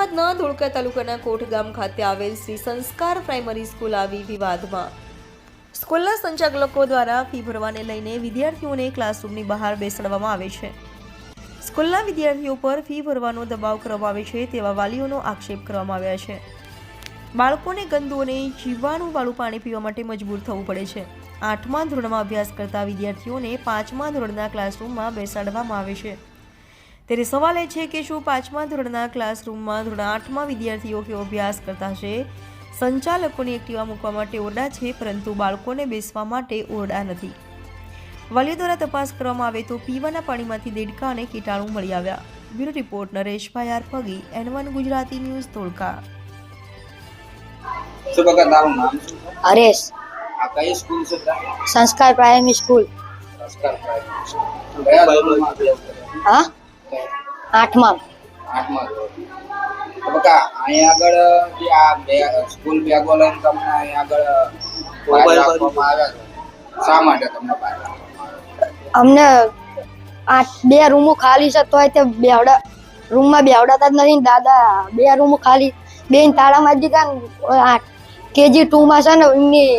કચ્છના ધોળકા તાલુકાના કોઠ ગામ ખાતે આવેલ શ્રી સંસ્કાર પ્રાઇમરી સ્કૂલ આવી વિવાદમાં. સ્કૂલના સંચાલકો દ્વારા ફી ભરવાને લઈને વિદ્યાર્થીઓને ક્લાસરૂમની બહાર બેસાડવામાં આવે છે. સ્કૂલના વિદ્યાર્થીઓ પર ફી ભરવાનો દબાવ કરવામાં આવે છે તેવા વાલીઓનો આક્ષેપ કરવામાં આવ્યા છે. બાળકોને ગંદુ અને જીવાણુવાળું પાણી પીવા માટે મજબૂર થવું પડે છે. આઠમા ધોરણમાં અભ્યાસ કરતા વિદ્યાર્થીઓને પાંચમા ધોરણના ક્લાસરૂમમાં બેસાડવામાં આવે છે. ત્યારે સવાલ એ છે કે શું પાંચમા ધોરણના ક્લાસરૂમમાં ધોરણ આઠમાં વિદ્યાર્થીઓ કેવો અભ્યાસ કરતા છે સંચાલકોની એક્ટિવા મૂકવા માટે ઓરડા છે પરંતુ બાળકોને બેસવા માટે ઓરડા નથી. વાલીઓ દ્વારા તપાસ કરવામાં આવે તો પીવાના પાણીમાંથી દેડકા અને કીટાણુ મળી આવ્યા. Bureau report Nareshbhai R Pagi N one Gujarati news Dholka શું કાકા તારું નામ હરેશ. આ કઈ સ્કૂલ છે સંસ્કાર પ્રાઇમરી સ્કૂલ. સંસ્કાર? હા? આઠમા. આઠમા. અહીંયા આગળ જે આ બે સ્કૂલ બેગો લઈને તમને અહીંયા આગળ બહાર રાખવામાં આવ્યા છે. શા માટે તમને બહાર અમને આઠ બે રૂમો ખાલી છે તોય તે બેવડા રૂમમાં બેવડાતા જ નથી ને દાદા બે રૂમો ખાલી. બેન તાળા મારી દીધા કેજી ટુમાં છે ને એમની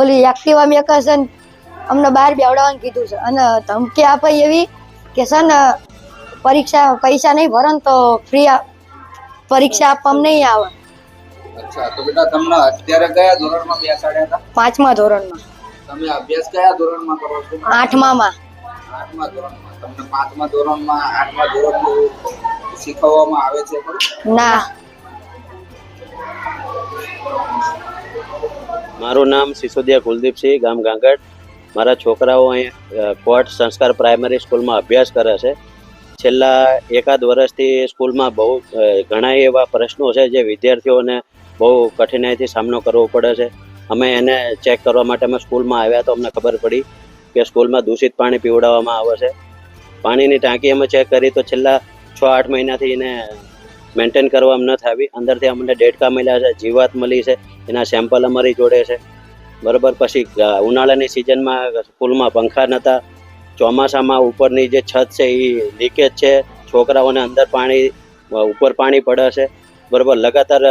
ઓલી એક્ટિવા મેકર છે ને અમને બહાર બેવડાવવાનું કીધું છે. અને ધમકી આપે એવી કે છે ને પરીક્ષા પૈસા નહીં ભરો ને તો ફ્રી પરીક્ષા આપવામાં નહીં આવે. અચ્છા તો બેટા તમને અત્યારે કયા ધોરણમાં બેસાડ્યા હતા? પાંચમા ધોરણમાં. તમે અભ્યાસ કયા ધોરણમાં કરો છો? આઠમામાં. આઠમા ધોરણમાં. તમને પાંચમા ધોરણમાં આઠમા ધોરણનું શીખવવામાં આવે છે ખરું? ના. મારું નામ સિસોદિયા કુલદીપસિંહ ગામ ગાંગડ મારા છોકરાઓ અહીંયા કોટ સંસ્કાર પ્રાઇમરી સ્કૂલમાં અભ્યાસ કરે છે. છેલ્લા એકાદ વર્ષથી સ્કૂલમાં બહુ ઘણા એવા પ્રશ્નો છે જે વિદ્યાર્થીઓને બહુ કઠિનાઈથી સામનો કરવો પડે છે. અમે એને ચેક કરવા માટે અમે સ્કૂલમાં આવ્યા તો અમને ખબર પડી કે સ્કૂલમાં દૂષિત પાણી પીવડાવવામાં આવે છે. પાણીની ટાંકી અમે ચેક કરી તો છેલ્લા છ આઠ મહિનાથી એને મેન્ટેન કરવામાં નથી આવી અંદરથી અમને ડેટકા મળ્યા છે, જીવાત મળી છે, એના સેમ્પલ અમારી જોડે છે. બરાબર, પછી ઉનાળાની સિઝનમાં સ્કૂલમાં પંખા નહોતા ચોમાસામાં ઉપરની જે છત છે એ લીકેજ છે. છોકરાઓને અંદર પાણી, ઉપર પાણી પડે છે. બરાબર, લગાતાર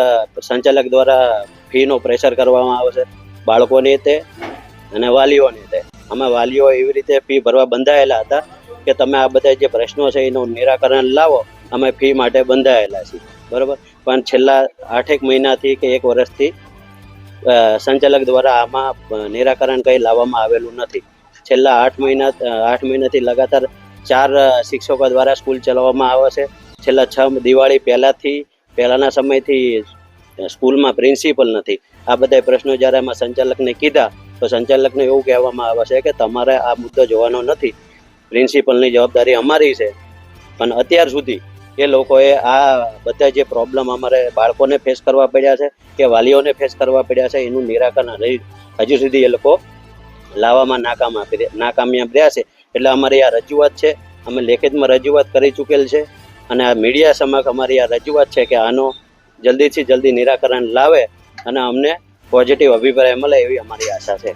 સંચાલક દ્વારા ફીનો પ્રેશર કરવામાં આવે છે. બાળકોની તે અને વાલીઓની તે. અમે વાલીઓ એવી રીતે ફી ભરવા બંધાયેલા હતા કે તમે આ બધા જે પ્રશ્નો છે એનું નિરાકરણ લાવો, અમે ફી માટે બંધાયેલા છીએ. બરાબર? પણ છેલ્લા આઠેક મહિનાથી કે એક વર્ષથી સંચાલક દ્વારા આમાં નિરાકરણ કંઈ લાવવામાં આવેલું નથી. છેલ્લા આઠ મહિના, આઠ મહિનાથી લગાતાર ચાર શિક્ષકો દ્વારા સ્કૂલ ચલાવવામાં આવે છે. છેલ્લા છ દિવાળી પહેલાંથી, પહેલાંના સમયથી સ્કૂલમાં પ્રિન્સિપલ નથી. આ બધા પ્રશ્નો જ્યારે એમાં સંચાલકને કીધા, તો સંચાલકને એવું કહેવામાં આવે છે કે તમારે આ મુદ્દો જોવાનો નથી. પ્રિન્સિપલની જવાબદારી અમારી છે. પણ અત્યાર સુધી એ લોકોએ આ બધા જે પ્રોબ્લેમ અમારે બાળકોને ફેસ કરવા પડ્યા છે કે વાલીઓને ફેસ કરવા પડ્યા છે, એનું નિરાકરણ હજી સુધી એ લોકો લાવવામાં નાકામ નાકામયાબ રહ્યા છે. એટલે અમારી આ રજૂઆત છે, અમે લેખિતમાં રજૂઆત કરી ચૂકેલ છે અને આ મીડિયા સમક્ષ અમારી આ રજૂઆત છે કે આનો જલ્દીથી જલ્દી નિરાકરણ લાવે અને અમને પોઝિટિવ અભિપ્રાય મળે એવી અમારી આશા છે.